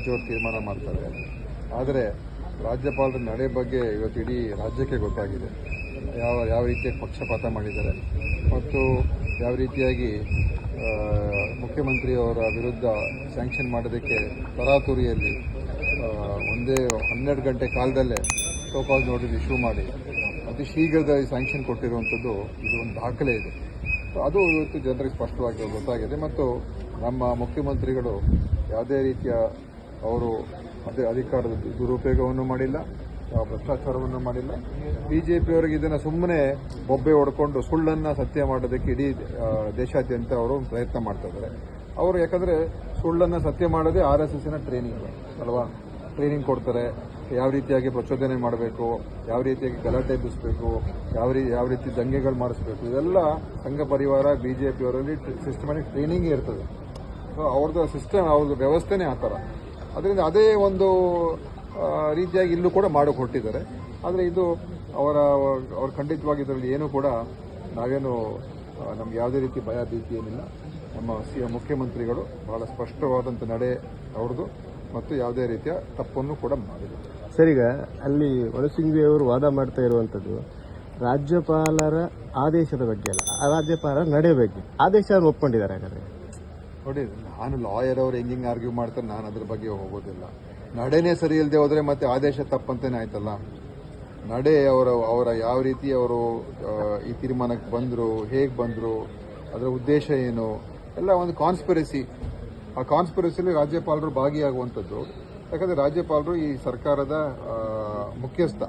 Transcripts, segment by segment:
ರಾಜ್ಯವರು ತೀರ್ಮಾನ ಮಾಡ್ತಾರೆ. ಆದರೆ ರಾಜ್ಯಪಾಲರ ನಡೆ ಬಗ್ಗೆ ಇವತ್ತು ಇಡೀ ರಾಜ್ಯಕ್ಕೆ ಗೊತ್ತಾಗಿದೆ. ಯಾವ ಯಾವ ರೀತಿಯ ಪಕ್ಷಪಾತ ಮಾಡಿದ್ದಾರೆ. ಮತ್ತು ಯಾವ ರೀತಿಯಾಗಿ ಮುಖ್ಯಮಂತ್ರಿಯವರ ವಿರುದ್ಧ ಸ್ಯಾಂಕ್ಷನ್ ಮಾಡೋದಕ್ಕೆ ತರಾತುರಿಯಲ್ಲಿ ಒಂದೇ ಹನ್ನೆರಡು ಗಂಟೆ ಕಾಲದಲ್ಲೇ ಸೋಕಾಲ್ ನೋಟಿಸ್ ಇಶ್ಯೂ ಮಾಡಿ, ಅತಿ ಶೀಘ್ರದಲ್ಲಿ ಸ್ಯಾಂಕ್ಷನ್ ಕೊಟ್ಟಿರುವಂಥದ್ದು ಇದು ಒಂದು ದಾಖಲೆ ಇದೆ. ಅದು ಇವತ್ತು ಜನರಿಗೆ ಸ್ಪಷ್ಟವಾಗಿ ಗೊತ್ತಾಗಿದೆ. ಮತ್ತು ನಮ್ಮ ಮುಖ್ಯಮಂತ್ರಿಗಳು ಯಾವುದೇ ರೀತಿಯ ಅವರು ಅದೇ ಅಧಿಕಾರದ ದುರುಪಯೋಗವನ್ನು ಮಾಡಿಲ್ಲ ಭ್ರಷ್ಟಾಚಾರವನ್ನು ಮಾಡಿಲ್ಲ. ಬಿ ಜೆ ಇದನ್ನು ಸುಮ್ಮನೆ ಬೊಬ್ಬೆ ಹೊಡ್ಕೊಂಡು ಸುಳ್ಳನ್ನು ಸತ್ಯ ಮಾಡೋದಕ್ಕೆ ಇಡೀ ದೇಶಾದ್ಯಂತ ಅವರು ಪ್ರಯತ್ನ ಮಾಡ್ತಾ ಇದ್ದಾರೆ. ಅವರು ಯಾಕಂದರೆ ಸುಳ್ಳನ್ನು ಸತ್ಯ ಮಾಡೋದೇ ಆರ್ ಎಸ್ ಎಸ್ಸಿನ ಟ್ರೈನಿಂಗ್ ಅಲ್ವಾ? ಟ್ರೈನಿಂಗ್ ಕೊಡ್ತಾರೆ, ಯಾವ ರೀತಿಯಾಗಿ ಪ್ರಚೋದನೆ ಮಾಡಬೇಕು, ಯಾವ ರೀತಿಯಾಗಿ ಗಲಾಟೆ ಎಬ್ಬಿಸಬೇಕು, ಯಾವ ರೀ, ಯಾವ ರೀತಿ ದಂಗೆಗಳು ಮಾಡಿಸ್ಬೇಕು, ಇದೆಲ್ಲ ಸಂಘ ಪರಿವಾರ ಬಿ ಜೆ ಪಿಯವರಲ್ಲಿ ಸಿಸ್ಟಮ್ಯಾಟಿಕ್ ಟ್ರೈನಿಂಗೇ ಇರ್ತದೆ. ಸೊ ಅವ್ರದ್ದು ಸಿಸ್ಟಮ್ ಅವ್ರದ್ದು ವ್ಯವಸ್ಥೆನೇ ಆ ಥರ. ಅದರಿಂದ ಅದೇ ಒಂದು ರೀತಿಯಾಗಿ ಇಲ್ಲೂ ಕೂಡ ಮಾಡೋಕೆ ಹೊರಟಿದ್ದಾರೆ ಆದರೆ ಇದು ಅವರ, ಅವ್ರ ಖಂಡಿತವಾಗಿ ಇದರಲ್ಲಿ ಏನೂ ಕೂಡ ನಾವೇನು ನಮ್ಗೆ ಯಾವುದೇ ರೀತಿ ಭಯ ಭೀತಿ ಏನಿಲ್ಲ. ನಮ್ಮ ಸಿ ಮುಖ್ಯಮಂತ್ರಿಗಳು ಬಹಳ ಸ್ಪಷ್ಟವಾದಂಥ ನಡೆ ಅವ್ರದ್ದು ಮತ್ತು ಯಾವುದೇ ರೀತಿಯ ತಪ್ಪನ್ನು ಕೂಡ ಮಾಡಿಲ್ಲ. ಸರಿಗ ಅಲ್ಲಿ ವನಸಿಂಗ್ವಿ ಅವರು ವಾದ ಮಾಡ್ತಾ ಇರುವಂಥದ್ದು, ರಾಜ್ಯಪಾಲರ ಆದೇಶದ ಬಗ್ಗೆ ಅಲ್ಲ ರಾಜ್ಯಪಾಲರ ನಡೆ ಬಗ್ಗೆ ಆದೇಶ ಒಪ್ಕೊಂಡಿದ್ದಾರೆ ಹಾಗಾದ್ರೆ. ನೋಡಿ, ನಾನು ಲಾಯರ್ ಅವ್ರು ಹೆಂಗೆ ಆರ್ಗ್ಯೂ ಮಾಡ್ತಾರೆ, ನಾನು ಅದ್ರ ಬಗ್ಗೆ ಹೋಗೋದಿಲ್ಲ. ನಡೆನೇ ಸರಿ ಇಲ್ಲದೆ ಹೋದರೆ ಮತ್ತೆ ಆದೇಶ ತಪ್ಪಂತೇನೆ ಆಯ್ತಲ್ಲ? ನಡೆ ಅವರ ಅವರ ಯಾವ ರೀತಿ ಅವರು ಈ ತೀರ್ಮಾನಕ್ಕೆ ಬಂದರು, ಹೇಗೆ ಬಂದರು, ಅದರ ಉದ್ದೇಶ ಏನು? ಎಲ್ಲ ಒಂದು ಕಾನ್ಸ್ಪಿರಸಿ ಆ ಕಾನ್ಸ್ಪಿರಸಿಲಿ ರಾಜ್ಯಪಾಲರು ಭಾಗಿಯಾಗುವಂಥದ್ದು. ಯಾಕಂದರೆ ರಾಜ್ಯಪಾಲರು ಈ ಸರ್ಕಾರದ ಮುಖ್ಯಸ್ಥ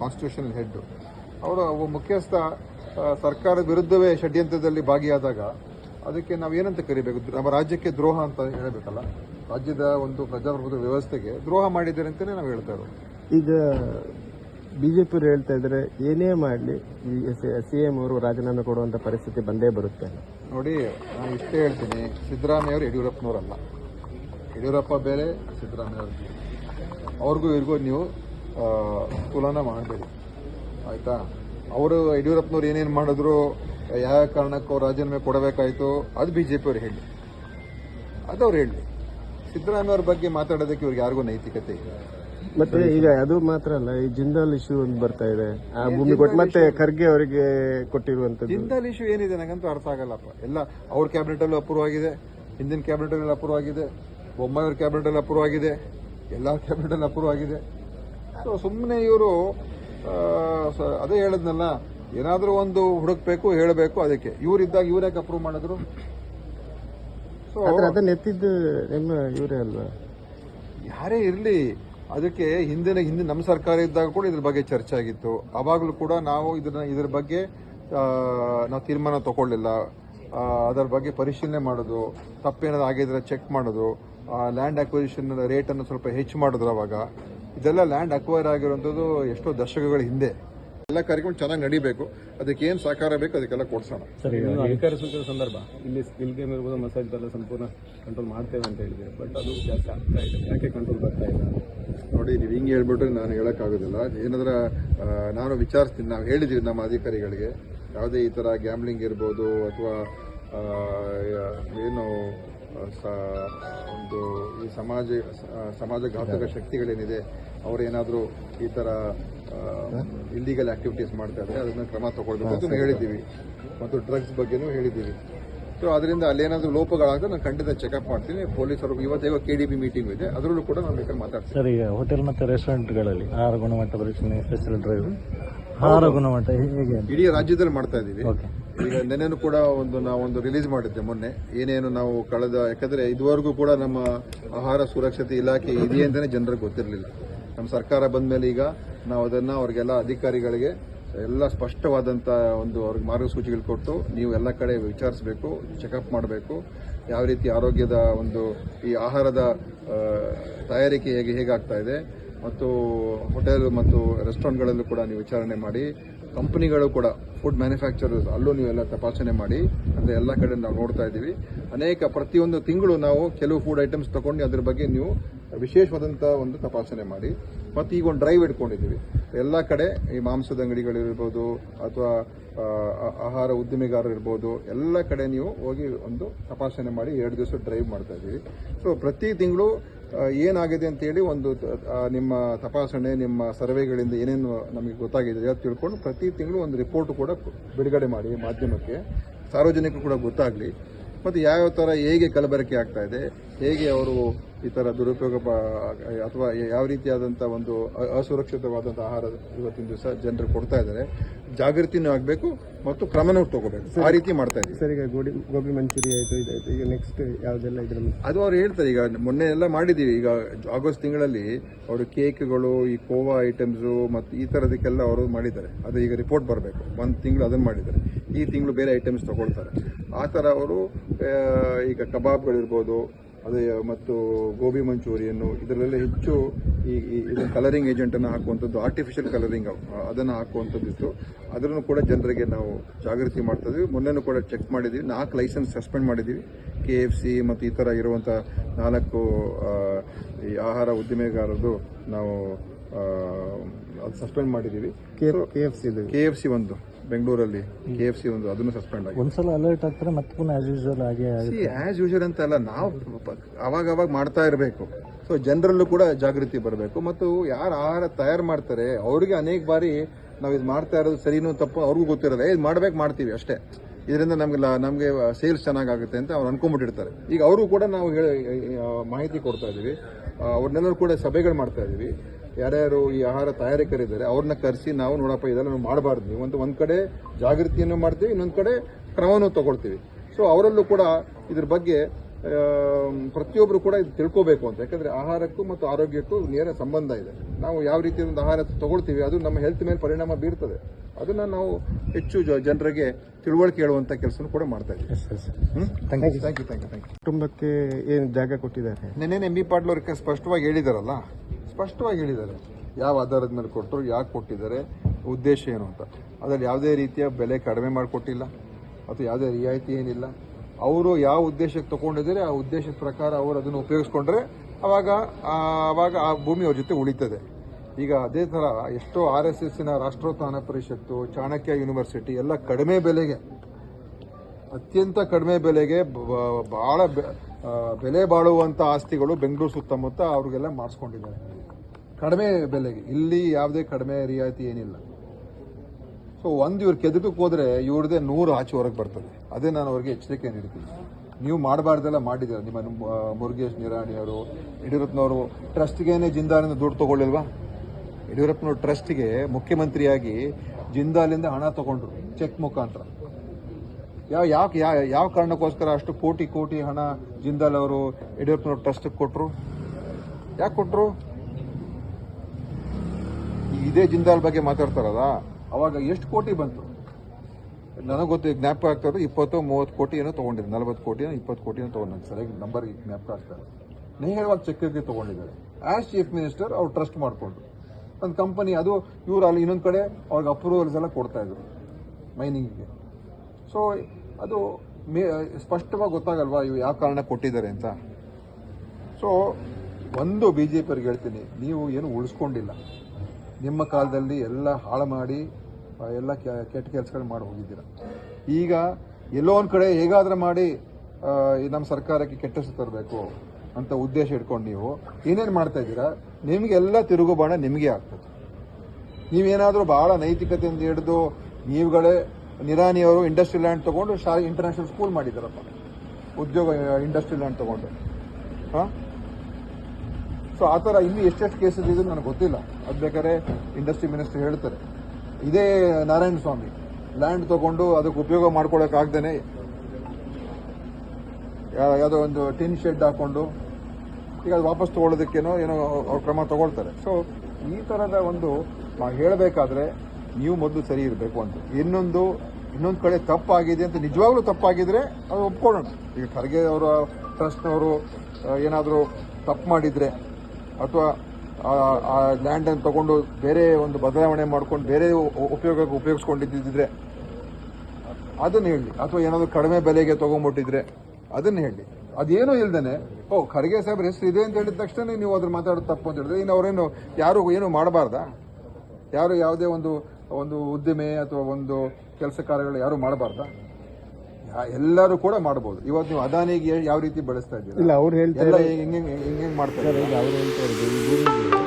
ಕಾನ್ಸ್ಟಿಟ್ಯೂಷನಲ್ ಹೆಡ್ ಅವರು ಮುಖ್ಯಸ್ಥ ಸರ್ಕಾರದ ವಿರುದ್ಧವೇ ಷಡ್ಯಂತ್ರದಲ್ಲಿ ಭಾಗಿಯಾದಾಗ ಅದಕ್ಕೆ ನಾವು ಏನಂತ ಕರಿಬೇಕು? ನಮ್ಮ ರಾಜ್ಯಕ್ಕೆ ದ್ರೋಹ ಅಂತ ಹೇಳಬೇಕಲ್ಲ? ರಾಜ್ಯದ ಒಂದು ಪ್ರಜಾಪ್ರಭುತ್ವ ವ್ಯವಸ್ಥೆಗೆ ದ್ರೋಹ ಮಾಡಿದ್ದಾರೆ ಅಂತಲೇ ನಾವು ಹೇಳ್ತಾ ಇರೋದು. ಈಗ ಬಿಜೆಪಿ ಹೇಳ್ತಾ ಇದ್ದಾರೆ ಏನೇ ಮಾಡಲಿ ಈ ಸಿ ಎಂ ಅವರು ರಾಜೀನಾಮೆ ಕೊಡುವಂತ ಪರಿಸ್ಥಿತಿ ಬಂದೇ ಬರುತ್ತೆ. ನೋಡಿ ನಾನು ಇಷ್ಟೇ ಹೇಳ್ತೀನಿ ಸಿದ್ದರಾಮಯ್ಯ ಅವರು ಯಡಿಯೂರಪ್ಪನವರಲ್ಲ. ಯಡಿಯೂರಪ್ಪ ಬೇರೆ ಸಿದ್ದರಾಮಯ್ಯ ಅವರು. ಅವ್ರಿಗೂ ಇವ್ರಿಗೂ ನೀವು ತುಲನ ಮಾಡಬೇಡಿ. ಆಯ್ತಾ? ಅವರು ಯಡಿಯೂರಪ್ಪನವ್ರು ಏನೇನು ಮಾಡಿದ್ರು ಯಾವ ಕಾರಣಕ್ಕೂ ರಾಜೀನಾಮೆ ಕೊಡಬೇಕಾಯಿತು? ಅದು ಬಿ ಜೆ ಪಿಯವ್ರು ಹೇಳಿ. ಅದು ಅವ್ರು ಹೇಳಿ. ಸಿದ್ದರಾಮಯ್ಯ ಅವ್ರ ಬಗ್ಗೆ ಮಾತಾಡೋದಕ್ಕೆ ಇವ್ರಿಗೆ ಯಾರಿಗೂ ನೈತಿಕತೆ ಇಲ್ಲ. ಮತ್ತೆ ಈಗ ಅದು ಮಾತ್ರ ಅಲ್ಲ ಈ ಜಿಂದಾಲ್ ಇಶ್ಯೂ ಒಂದು ಬರ್ತಾ ಇದೆ. ಆ ಭೂಮಿ ಕೊಟ್ಟು ಮತ್ತೆ ಖರ್ಗೆ ಅವರಿಗೆ ಕೊಟ್ಟಿರುವಂತದ್ದು ಜಿಂದಾಲ್ ಇಶ್ಯೂ ಏನಿದೆ ನನಗಂತೂ ಅರ್ಥ ಆಗಲ್ಲಪ್ಪ. ಎಲ್ಲ ಅವ್ರ ಕ್ಯಾಬಿನೆಟ್ ಅಲ್ಲಿ ಅಪ್ರೂವ್ ಆಗಿದೆ ಹಿಂದಿನ ಕ್ಯಾಬಿನೆಟ್ ಅಲ್ಲಿ ಅಪ್ರೂವ್ ಆಗಿದೆ ಬೊಮ್ಮಾಯಿ ಅವ್ರ ಕ್ಯಾಬಿನೆಟ್ ಅಲ್ಲಿ ಅಪ್ರೂವ್ ಆಗಿದೆ ಎಲ್ಲ ಕ್ಯಾಬಿನೆಟ್ ಅಲ್ಲಿ ಅಪ್ರೂವ್ ಆಗಿದೆ. ಸೊ ಸುಮ್ಮನೆ ಇವರು ಅದೇ ಹೇಳದ್ನಲ್ಲ ಏನಾದರೂ ಒಂದು ಹುಡುಕ್ಬೇಕು ಹೇಳಬೇಕು ಅದಕ್ಕೆ. ಇವರಿದ್ದಾಗ ಇವ್ರು ಅಪ್ರೂವ್ ಮಾಡಿದ್ರು. ಸೊ ಆದ್ರೆ ಅದನ್ನ ಎತ್ತಿದ್ದು ನಿಮ್ಮ ಇವರೇ ಅಲ್ವಾ? ಯಾರೇ ಇರಲಿ ಅದಕ್ಕೆ ಹಿಂದಿನ ಹಿಂದೆ ನಮ್ಮ ಸರ್ಕಾರ ಇದ್ದಾಗ ಕೂಡ ಇದ್ರ ಬಗ್ಗೆ ಚರ್ಚೆ ಆಗಿತ್ತು. ಆವಾಗಲೂ ಕೂಡ ನಾವು ಇದನ್ನ ಇದ್ರ ಬಗ್ಗೆ ಆ, ನಾವು ತೀರ್ಮಾನ ತಗೊಳ್ಳಿಲ್ಲ. ಆ, ಅದರ ಬಗ್ಗೆ ಪರಿಶೀಲನೆ ಮಾಡೋದು ತಪ್ಪೇನಾದ್ರು ಆಗಿದ್ರೆ ಚೆಕ್ ಮಾಡೋದು. ಲ್ಯಾಂಡ್ ಅಕ್ವಿಸಿಷನ್ ರೇಟನ್ನು ಸ್ವಲ್ಪ ಹೆಚ್ಚು ಮಾಡಿದ್ರು ಅವಾಗ. ಇದೆಲ್ಲ ಲ್ಯಾಂಡ್ ಅಕ್ವೈರ್ ಆಗಿರುವಂಥದ್ದು ಎಷ್ಟೋ ದಶಕಗಳ ಹಿಂದೆ. ಎಲ್ಲ ಕಾರ್ಯಕ್ರಮ ಚೆನ್ನಾಗಿ ನಡಿಬೇಕು. ಅದಕ್ಕೆ ಏನು ಸಹಕಾರ ಬೇಕು ಅದಕ್ಕೆಲ್ಲ ಕೊಡ್ಸೋಣ. ನೀವು ಅಧಿಕಾರ ಸೂಚನೆ ಸಂದರ್ಭ? ಇಲ್ಲಿ ಸ್ಕಿಲ್ ಗೇಮ್ ಇರ್ಬೋದು ಮಸಾಜ್ ಎಲ್ಲ ಸಂಪೂರ್ಣ ಕಂಟ್ರೋಲ್ ಮಾಡ್ತೇವೆ ಅಂತ ಹೇಳಿದ್ರೆ. ಬಟ್ ಅದು ಜಾಸ್ತಿ ಆಗ್ತಾ ಇದೆ. ಯಾಕೆ ಕಂಟ್ರೋಲ್ ಬರ್ತಾ ಇಲ್ಲ? ನೋಡಿ ನೀವು ಹಿಂಗೆ ಹೇಳ್ಬಿಟ್ರೆ ನಾನು ಹೇಳೋಕ್ಕಾಗೋದಿಲ್ಲ. ಏನಾದ್ರೂ ನಾನು ವಿಚಾರಿಸ್ತೀನಿ. ನಾವು ಹೇಳಿದ್ದೀವಿ ನಮ್ಮ ಅಧಿಕಾರಿಗಳಿಗೆ. ಯಾವುದೇ ಈ ಥರ ಗ್ಯಾಮ್ಲಿಂಗ್ ಇರ್ಬೋದು ಅಥವಾ ಏನು ಒಂದು ಈ ಸಮಾಜ ಸಮಾಜ ಘಾತಕ ಶಕ್ತಿಗಳೇನಿದೆ ಅವರೇನಾದರೂ ಈ ಥರ ಇಲ್ಲಿಗಲ್ ಆಕ್ಟಿವಿಟೀಸ್ ಮಾಡ್ತಾ ಇದ್ದಾರೆ. ಅದನ್ನ ಕ್ರಮ ತಗೊಳ್ಬೇಕು ಅಂತ ಹೇಳಿದ್ದೀವಿ. ಮತ್ತು ಡ್ರಗ್ಸ್ ಬಗ್ಗೆನೂ ಹೇಳಿದ್ದೀವಿ. ಸೊ ಅದರಿಂದ ಅಲ್ಲೇನಾದರೂ ಲೋಪಗಳಾದ್ರೆ ನಾನು ಖಂಡಿತ ಚೆಕಪ್ ಮಾಡ್ತೀನಿ. ಪೊಲೀಸರು ಇವತ್ತೇಗೋ ಕೆ ಡಿ ಬಿ ಮೀಟಿಂಗ್ ಇದೆ. ಅದರಲ್ಲೂ ಕೂಡ ನಾನು ಬೇಕಾದ್ರೆ ಮಾತಾಡ್ತೀನಿ. ಸರ್ ಈಗ ಹೋಟೆಲ್ ಮತ್ತು ರೆಸ್ಟೋರೆಂಟ್ಗಳಲ್ಲಿ ಆಹಾರ ಗುಣಮಟ್ಟ ಪರೀಕ್ಷಣೆ ಸ್ಪೆಷಲ್ ಡ್ರೈವ್ ಆಹಾರ ಗುಣಮಟ್ಟ ಹೇಗೆ ಇಡೀ ರಾಜ್ಯದಲ್ಲಿ ಮಾಡ್ತಾ ಇದ್ದೀವಿ. ಈಗ ನೆನೆನೂ ಕೂಡ ಒಂದು ನಾವೊಂದು ರಿಲೀಸ್ ಮಾಡಿದ್ದೆ ಮೊನ್ನೆ. ಏನೇನು ನಾವು ಕಳೆದ ಯಾಕಂದರೆ ಇದುವರೆಗೂ ಕೂಡ ನಮ್ಮ ಆಹಾರ ಸುರಕ್ಷತೆ ಇಲಾಖೆ ಇದೆ ಅಂತಲೇ ಜನರಿಗೆ ಗೊತ್ತಿರಲಿಲ್ಲ. ನಮ್ಮ ಸರ್ಕಾರ ಬಂದ ಮೇಲೆ ಈಗ ನಾವು ಅದನ್ನ ಅವ್ರಿಗೆಲ್ಲ ಅಧಿಕಾರಿಗಳಿಗೆ ಎಲ್ಲ ಸ್ಪಷ್ಟವಾದಂಥ ಒಂದು ಅವ್ರಿಗೆ ಮಾರ್ಗಸೂಚಿಗಳು ಕೊಟ್ಟು ನೀವು ಎಲ್ಲ ಕಡೆ ವಿಚಾರಿಸಬೇಕು ಚೆಕಪ್ ಮಾಡಬೇಕು. ಯಾವ ರೀತಿ ಆರೋಗ್ಯದ ಒಂದು ಈ ಆಹಾರದ ತಯಾರಿಕೆ ಹೇಗೆ ಹೇಗಾಗ್ತಾ ಇದೆ. ಮತ್ತು ಹೋಟೆಲ್ ಮತ್ತು ರೆಸ್ಟೋರೆಂಟ್ಗಳಲ್ಲೂ ಕೂಡ ನೀವು ವಿಚಾರಣೆ ಮಾಡಿ. ಕಂಪನಿಗಳು ಕೂಡ ಫುಡ್ ಮ್ಯಾನುಫ್ಯಾಕ್ಚರರ್ಸ್ ಅಲ್ಲೂ ನೀವೆಲ್ಲ ತಪಾಸಣೆ ಮಾಡಿ, ಅಂದರೆ ಎಲ್ಲ ಕಡೆ ನಾವು ನೋಡ್ತಾ ಇದ್ದೀವಿ. ಅನೇಕ, ಪ್ರತಿಯೊಂದು ತಿಂಗಳು ನಾವು ಕೆಲವು ಫುಡ್ ಐಟಮ್ಸ್ ತಗೊಂಡು ಅದ್ರ ಬಗ್ಗೆ ನೀವು ವಿಶೇಷವಾದಂಥ ಒಂದು ತಪಾಸಣೆ ಮಾಡಿ. ಮತ್ತು ಈಗ ಒಂದು ಡ್ರೈವ್ ಇಟ್ಕೊಂಡಿದ್ದೀವಿ. ಎಲ್ಲ ಕಡೆ ಈ ಮಾಂಸದ ಅಂಗಡಿಗಳಿರ್ಬೋದು, ಅಥವಾ ಆಹಾರ ಉದ್ದಿಮೆಗಾರರು ಇರ್ಬೋದು, ಎಲ್ಲ ಕಡೆ ನೀವು ಹೋಗಿ ಒಂದು ತಪಾಸಣೆ ಮಾಡಿ ಎರಡು ದಿವಸ ಡ್ರೈವ್ ಮಾಡ್ತಾ ಇದ್ದೀವಿ. ಸೊ ಪ್ರತಿ ತಿಂಗಳು ಏನಾಗಿದೆ ಅಂತೇಳಿ ಒಂದು ನಿಮ್ಮ ತಪಾಸಣೆ, ನಿಮ್ಮ ಸರ್ವೆಗಳಿಂದ ಏನೇನು ನಮಗೆ ಗೊತ್ತಾಗಿದೆ ಅದು ತಿಳ್ಕೊಂಡು ಪ್ರತಿ ತಿಂಗಳು ಒಂದು ರಿಪೋರ್ಟ್ ಕೂಡ ಬಿಡುಗಡೆ ಮಾಡಿ ಮಾಧ್ಯಮಕ್ಕೆ. ಸಾರ್ವಜನಿಕರು ಕೂಡ ಗೊತ್ತಾಗಲಿ. ಮತ್ತು ಯಾವ್ಯಾವ ಥರ ಹೇಗೆ ಕಲಬೆರಕೆ ಆಗ್ತಾ ಇದೆ ಹೇಗೆ ಅವರು ಈ ಥರ ದುರುಪಯೋಗ ಅಥವಾ ಯಾವ ರೀತಿಯಾದಂಥ ಒಂದು ಅಸುರಕ್ಷಿತವಾದಂಥ ಆಹಾರ ಇವತ್ತಿನ ದಿವಸ ಜನರು ಕೊಡ್ತಾ ಇದ್ದಾರೆ. ಜಾಗೃತಿನೂ ಆಗಬೇಕು ಮತ್ತು ಕ್ರಮನೂ ತಗೋಬೇಕು. ಆ ರೀತಿ ಮಾಡ್ತಾ ಇದ್ದೀವಿ. ಸರ್ ಈಗ ಗೋಡಿ ಗೋಬಿ ಮಂಚೂರಿ ಆಯಿತು ಇದಾಯಿತು ಈಗ ನೆಕ್ಸ್ಟ್ ಯಾವುದೆಲ್ಲ ಇದ್ರ ಅದು ಅವ್ರು ಹೇಳ್ತಾರೆ ಈಗ ಮೊನ್ನೆ ಎಲ್ಲ ಮಾಡಿದ್ದೀವಿ. ಈಗ ಆಗಸ್ಟ್ ತಿಂಗಳಲ್ಲಿ ಅವರು ಕೇಕ್ಗಳು ಈ ಕೋವಾ ಐಟಮ್ಸು ಮತ್ತು ಈ ಥರದಕ್ಕೆಲ್ಲ ಅವರು ಮಾಡಿದ್ದಾರೆ. ಅದು ಈಗ ರಿಪೋರ್ಟ್ ಬರಬೇಕು. ಒಂದು ತಿಂಗಳು ಅದನ್ನು ಮಾಡಿದ್ದಾರೆ. ಈ ತಿಂಗಳು ಬೇರೆ ಐಟಮ್ಸ್ ತಗೊಳ್ತಾರೆ. ಆ ಥರ ಅವರು ಈಗ ಕಬಾಬ್ಗಳಿರ್ಬೋದು ಅದೇ ಮತ್ತು ಗೋಬಿ ಮಂಚೂರಿಯನ್ನು ಇದರಲ್ಲೆಲ್ಲ ಹೆಚ್ಚು ಈ ಇದನ್ನು ಇದು ಕಲರಿಂಗ್ ಏಜೆಂಟನ್ನು ಹಾಕುವಂಥದ್ದು ಆರ್ಟಿಫಿಷಿಯಲ್ ಕಲರಿಂಗ್ ಅದನ್ನು ಹಾಕುವಂಥದ್ದು ಇತ್ತು. ಅದನ್ನು ಕೂಡ ಜನರಿಗೆ ನಾವು ಜಾಗೃತಿ ಮಾಡ್ತಾ ಇದ್ವಿ. ಮೊನ್ನೆನೂ ಕೂಡ ಚೆಕ್ ಮಾಡಿದ್ದೀವಿ ನಾಲ್ಕು ಲೈಸೆನ್ಸ್ ಸಸ್ಪೆಂಡ್ ಮಾಡಿದ್ದೀವಿ ಕೆ ಎಫ್ ಸಿ ಮತ್ತು ಈ ಥರ ಇರುವಂಥ ನಾಲ್ಕು ಈ ಆಹಾರ ಉದ್ದಿಮೆಗಾರರದು ನಾವು ಅದು ಸಸ್ಪೆಂಡ್ ಮಾಡಿದ್ದೀವಿ ಕೆ ಕೆ ಎಫ್ ಸಿ ಇದು ಕೆ ಎಫ್ ಸಿ ಒಂದು. ಬೆಂಗಳೂರಲ್ಲಿ ಕೆ ಎಫ್ ಸಿ ಒಂದು ಅದನ್ನು ಸಸ್ಪೆಂಡ್ ಆಗಿದೆ. ಒಂದ್ಸಲ ಅಲರ್ಟ್ ಆಗ್ತಾರೆ ಮತ್ತೆ ಪುನಃ ಆಸ್ ಯೂಶುವಲ್ ಹಾಗೆ ಆಗುತ್ತೆ. ಆಸ್ ಯೂಶಲ್ ಅಂತ ಅಲ್ಲ ನಾವು ಅವಾಗ ಅವಾಗ ಮಾಡ್ತಾ ಇರಬೇಕು. ಸೊ ಜನರಲ್ಲೂ ಕೂಡ ಜಾಗೃತಿ ಬರಬೇಕು. ಮತ್ತು ಯಾರು ಆಹಾರ ತಯಾರು ಮಾಡ್ತಾರೆ ಅವರಿಗೆ ಅನೇಕ ಬಾರಿ ನಾವು ಇದು ಮಾಡ್ತಾ ಇರೋದು ಸರಿನೂ ತಪ್ಪು ಅವ್ರಿಗೂ ಗೊತ್ತಿರಲ್ಲ ಇದು ಮಾಡ್ಬೇಕು ಮಾಡ್ತೀವಿ ಅಷ್ಟೇ. ಇದರಿಂದ ನಮ್ಗೆ ನಮಗೆ ಸೇಲ್ಸ್ ಚೆನ್ನಾಗಾಗುತ್ತೆ ಅಂತ ಅವ್ರು ಅನ್ಕೊಂಡ್ಬಿಟ್ಟಿರ್ತಾರೆ. ಈಗ ಅವರು ಕೂಡ ನಾವು ಮಾಹಿತಿ ಕೊಡ್ತಾ ಇದೀವಿ ಆ, ಅವ್ರನ್ನೆಲ್ಲರೂ ಕೂಡ ಸಭೆಗಳು ಮಾಡ್ತಾ ಇದೀವಿ ಯಾರ್ಯಾರು ಈ ಆಹಾರ ತಯಾರಿಕರಿದ್ದಾರೆ ಅವ್ರನ್ನ ಕರೆಸಿ ನಾವು ನೋಡಪ್ಪ ಇದೆಲ್ಲ ನಾವು ಮಾಡಬಾರ್ದು. ನೀವು ಒಂದು ಒಂದು ಕಡೆ ಜಾಗೃತಿಯನ್ನು ಮಾಡ್ತೀವಿ ಇನ್ನೊಂದು ಕಡೆ ಕ್ರಮವನ್ನು ತಗೊಳ್ತೀವಿ. ಸೊ ಅವರಲ್ಲೂ ಕೂಡ ಇದ್ರ ಬಗ್ಗೆ ಪ್ರತಿಯೊಬ್ಬರು ಕೂಡ ಇದು ತಿಳ್ಕೋಬೇಕು ಅಂತ. ಯಾಕಂದರೆ ಆಹಾರಕ್ಕೂ ಮತ್ತು ಆರೋಗ್ಯಕ್ಕೂ ನೇರ ಸಂಬಂಧ ಇದೆ. ನಾವು ಯಾವ ರೀತಿಯ ಒಂದು ಆಹಾರ ತಗೊಳ್ತೀವಿ ಅದು ನಮ್ಮ ಹೆಲ್ತ್ ಮೇಲೆ ಪರಿಣಾಮ ಬೀರ್ತದೆ. ಅದನ್ನು ನಾವು ಹೆಚ್ಚು ಜನರಿಗೆ ತಿಳುವಳಿಕೆ ಹೇಳುವಂಥ ಕೆಲಸ ಕೂಡ ಮಾಡ್ತಾ ಇದ್ದೀವಿ. Thank you thank you thank you thank you ಕುಟುಂಬಕ್ಕೆ ಏನು ಜಾಗ ಕೊಟ್ಟಿದ್ದಾರೆ? ನೆನ್ನೆ ಎಂ ಬಿ ಪಾಟೀಲ್ ಅವ್ರಿಗೆ ಸ್ಪಷ್ಟವಾಗಿ ಹೇಳಿದಾರಲ್ಲ ಸ್ಪಷ್ಟವಾಗಿ ಹೇಳಿದ್ದಾರೆ. ಯಾವ ಆಧಾರದ ಮೇಲೆ ಕೊಟ್ಟರು ಯಾಕೆ ಕೊಟ್ಟಿದ್ದಾರೆ ಉದ್ದೇಶ ಏನು ಅಂತ. ಅದರಲ್ಲಿ ಯಾವುದೇ ರೀತಿಯ ಬೆಲೆ ಕಡಿಮೆ ಮಾಡಿಕೊಟ್ಟಿಲ್ಲ ಅಥವಾ ಯಾವುದೇ ರಿಯಾಯಿತಿ ಏನಿಲ್ಲ. ಅವರು ಯಾವ ಉದ್ದೇಶಕ್ಕೆ ತಗೊಂಡಿದ್ದಾರೆ ಆ ಉದ್ದೇಶದ ಪ್ರಕಾರ ಅವರು ಅದನ್ನು ಉಪಯೋಗಿಸ್ಕೊಂಡ್ರೆ ಅವಾಗ ಆವಾಗ ಆ ಭೂಮಿ ಅವ್ರ ಜೊತೆ ಉಳಿತದೆ. ಈಗ ಅದೇ ಥರ ಎಷ್ಟೋ ಆರ್ ಎಸ್ ಎಸ್ಸಿನ ರಾಷ್ಟ್ರೋತ್ಥಾನ ಪರಿಷತ್ತು ಚಾಣಕ್ಯ ಯೂನಿವರ್ಸಿಟಿ ಎಲ್ಲ ಕಡಿಮೆ ಬೆಲೆಗೆ ಅತ್ಯಂತ ಕಡಿಮೆ ಬೆಲೆಗೆ ಆ, ಬೆಲೆ ಬಾಳುವಂಥ ಆಸ್ತಿಗಳು ಬೆಂಗಳೂರು ಸುತ್ತಮುತ್ತ ಅವ್ರಿಗೆಲ್ಲ ಮಾಡಿಸ್ಕೊಂಡಿದ್ದಾರೆ. ಕಡಿಮೆ ಬೆಲೆಗೆ. ಇಲ್ಲಿ ಯಾವುದೇ ಕಡಿಮೆ ರಿಯಾಯಿತಿ ಏನಿಲ್ಲ. ಸೊ ಒಂದು ಇವ್ರು ಕೆದಕಕ್ಕೆ ಹೋದ್ರೆ ಇವ್ರದೇ ನೂರು ಆಚೆ ಹೊರಗೆ ಬರ್ತದೆ. ಅದೇ ನಾನು ಅವ್ರಿಗೆ ಎಚ್ಚರಿಕೆ ನೀಡ್ತೀನಿ. ನೀವು ಮಾಡಬಾರ್ದೆಲ್ಲ ಮಾಡಿದ್ದೀರ? ನಿಮ್ಮ ಮುರುಗೇಶ್ ನಿರಾಣಿಯವರು ಯಡಿಯೂರಪ್ಪನವರು, ಟ್ರಸ್ಟ್ಗೇನೆ ಜಿಂದಾಲಿಂದ ದುಡ್ಡು ತಗೊಳ್ಳಿಲ್ವಾ? ಯಡಿಯೂರಪ್ಪನವ್ರ ಟ್ರಸ್ಟ್ಗೆ ಮುಖ್ಯಮಂತ್ರಿಯಾಗಿ ಜಿಂದಾಲಿಂದ ಹಣ ತಗೊಂಡ್ರು, ಚೆಕ್ ಮುಖಾಂತರ. ಯಾವ ಯಾವ ಯಾವ ಕಾರಣಕ್ಕೋಸ್ಕರ ಅಷ್ಟು ಕೋಟಿ ಕೋಟಿ ಹಣ ಜಿಂದಾಲ್ ಅವರು ಯಡಿಯೂರಪ್ಪನವ್ರ ಟ್ರಸ್ಟ್ ಕೊಟ್ಟರು ಯಾಕೆ ಕೊಟ್ಟರು ಇದೇ ಜಿಂದಾಲ್ ಬಗ್ಗೆ ಮಾತಾಡ್ತಾರಲ್ಲ, ಅವಾಗ ಎಷ್ಟು ಕೋಟಿ ಬಂತು? ನನಗೆ ಗೊತ್ತು ಜ್ಞಾಪಕ ಆಗ್ತಾ ಇಪ್ಪತ್ತು, ಮೂವತ್ತು ಕೋಟಿ ಏನೋ ತೊಗೊಂಡಿದ್ದೆ ನಲವತ್ತು ಕೋಟಿ ಇಪ್ಪತ್ತು ಕೋಟಿ ಏನೋ ಸರಿಯಾಗಿ ನಂಬರ್ ಜ್ಞಾಪಕ ಆಗ್ತಾ ಇದೆ ನೇರವಾಗಿ ಚೆಕ್ಕಿಗೆ ತೊಗೊಂಡಿದ್ದಾರೆ. ಆ್ಯಸ್ ಚೀಫ್ ಮಿನಿಸ್ಟರ್ ಅವ್ರು ಟ್ರಸ್ಟ್ ಮಾಡಿಕೊಂಡ್ರು. ಒಂದು ಕಂಪನಿ ಅದು ಇವರು ಅಲ್ಲಿ ಇನ್ನೊಂದು ಕಡೆ ಅವ್ರಿಗೆ ಅಪ್ರೂವಲ್ಸ್ ಎಲ್ಲ ಕೊಡ್ತಾ ಇದ್ರು ಮೈನಿಂಗಿಗೆ ಸೊ ಅದು ಮೇ, ಸ್ಪಷ್ಟವಾಗಿ ಗೊತ್ತಾಗಲ್ವಾ ಇವು ಯಾವ ಕಾರಣ ಕೊಟ್ಟಿದ್ದಾರೆ ಅಂತ? ಸೊ ಒಂದು ಬಿ ಜೆ ಪಿಯವ್ರಿಗೆ ಹೇಳ್ತೀನಿ, ನೀವು ಏನು ಉಳಿಸ್ಕೊಂಡಿಲ್ಲ. ನಿಮ್ಮ ಕಾಲದಲ್ಲಿ ಎಲ್ಲ ಹಾಳು ಮಾಡಿ ಎಲ್ಲ ಕೆಟ್ಟ ಕೆಲಸಗಳು ಮಾಡಿ ಹೋಗಿದ್ದೀರ. ಈಗ ಎಲ್ಲೋ ಒಂದು ಕಡೆ ಹೇಗಾದರೂ ಮಾಡಿ ನಮ್ಮ ಸರ್ಕಾರಕ್ಕೆ ಕೆಟ್ಟ ತರಬೇಕು ಅಂತ ಉದ್ದೇಶ ಇಟ್ಕೊಂಡು ನೀವು, ಏನೇನು ಮಾಡ್ತಾ ಇದ್ದೀರಾ, ನಿಮಗೆಲ್ಲ ತಿರುಗು ಬಾಣ ನಿಮಗೆ ಆಗ್ತದೆ. ನೀವೇನಾದರೂ ಭಾಳ ನೈತಿಕತೆಯಿಂದ ಹಿಡಿದು ನೀವುಗಳೇ ನಿರಾನಿಯವರು ಇಂಡಸ್ಟ್ರಿ ಲ್ಯಾಂಡ್ ತೊಗೊಂಡು ಶಾ ಇಂಟರ್ನ್ಯಾಷನಲ್ ಸ್ಕೂಲ್ ಮಾಡಿದ್ದಾರಪ್ಪ. ಉದ್ಯೋಗ ಇಂಡಸ್ಟ್ರಿ ಲ್ಯಾಂಡ್ ತೊಗೊಂಡು. ಹಾಂ? ಸೊ ಆ ಥರ ಇಲ್ಲಿ ಎಷ್ಟೆಷ್ಟು ಕೇಸಸ್ ಇದೆ ನನಗೆ ಗೊತ್ತಿಲ್ಲ. ಅದು ಬೇಕಾದ್ರೆ ಇಂಡಸ್ಟ್ರಿ ಮಿನಿಸ್ಟರ್ ಹೇಳ್ತಾರೆ. ಇದೇ ನಾರಾಯಣ ಸ್ವಾಮಿ. ಲ್ಯಾಂಡ್ ತಗೊಂಡು ಅದಕ್ಕೆ ಉಪಯೋಗ ಮಾಡ್ಕೊಳಕ್ಕಾಗ್ದೇನೆ ಯಾ- ಯಾವುದೋ ಒಂದು ಟಿನ್ ಶೆಡ್ ಹಾಕೊಂಡು ಈಗ ಅದು ವಾಪಸ್ ತಗೊಳ್ಳೋದಕ್ಕೇನೋ ಏನೋ ಅವ್ರ ಕ್ರಮ ತಗೊಳ್ತಾರೆ. ಸೊ ಈ ಥರದ ಒಂದು ನಾವು ಹೇಳಬೇಕಾದ್ರೆ ನೀವು ಮೊದಲು ಸರಿ ಇರಬೇಕು ಅಂತ. ಇನ್ನೊಂದು ಇನ್ನೊಂದು ಕಡೆ ತಪ್ಪಾಗಿದೆ ಅಂತ ನಿಜವಾಗ್ಲೂ ತಪ್ಪಾಗಿದ್ರೆ ಅದು ಒಪ್ಕೊಳ್ಳೋಣ. ಈಗ ಖರ್ಗೆ ಅವರ, ಟ್ರಸ್ಟ್ನವರು ಏನಾದರೂ ತಪ್ಪು ಮಾಡಿದ್ರೆ ಅಥವಾ ಆ ಲ್ಯಾಂಡನ್ನು ತಗೊಂಡು ಬೇರೆ ಒಂದು ಬದಲಾವಣೆ ಮಾಡ್ಕೊಂಡು ಬೇರೆ ಉಪಯೋಗಕ್ಕೆ ಉಪಯೋಗಿಸ್ಕೊಂಡಿದ್ದಿದ್ರೆ ಅದನ್ನ ಹೇಳಿ. ಅಥವಾ ಏನಾದರೂ ಕಡಿಮೆ ಬೆಲೆಗೆ ತಗೊಂಡ್ಬಿಟ್ಟಿದ್ರೆ ಅದನ್ನ ಹೇಳಿ. ಅದೇನೂ ಇಲ್ದೇನೆ, ಓ, ಖರ್ಗೆ ಸಾಹೇಬ್ರ ಹೆಸರು ಇದೆ ಅಂತ ಹೇಳಿದ ತಕ್ಷಣ ನೀವು ಅದ್ರ ಮಾತಾಡೋದು ತಪ್ಪು ಅಂತ ಹೇಳಿದ್ರೆ, ಇನ್ನು ಅವರೇನು, ಯಾರು ಏನು ಮಾಡಬಾರ್ದಾ? ಯಾರು ಯಾವುದೇ ಒಂದು ಒಂದು ಉದ್ದಿಮೆ ಅಥವಾ ಒಂದು ಕೆಲಸ ಕಾರ್ಯಗಳು ಯಾರು ಮಾಡಬಾರ್ದಾ? ಎಲ್ಲರೂ ಕೂಡ ಮಾಡಬಹುದು ಇವತ್ತು ನೀವು ಅದಾನಿಗೆ ಯಾವ ರೀತಿ ಬಳಸ್ತಾ ಇದ್ದೀರಾ? ಇಲ್ಲ ಅವ್ರು ಹೇಳ್ತಾರೆ ಹೆಂಗೆ ಹೆಂಗೆ ಮಾಡ್ತಾ ಇದ್ದಾರೆ? ಈಗ ಅವ್ರು ಹೇಳ್ತಾ ಇರೋದು ಈ ಭೂಮಿಗೆ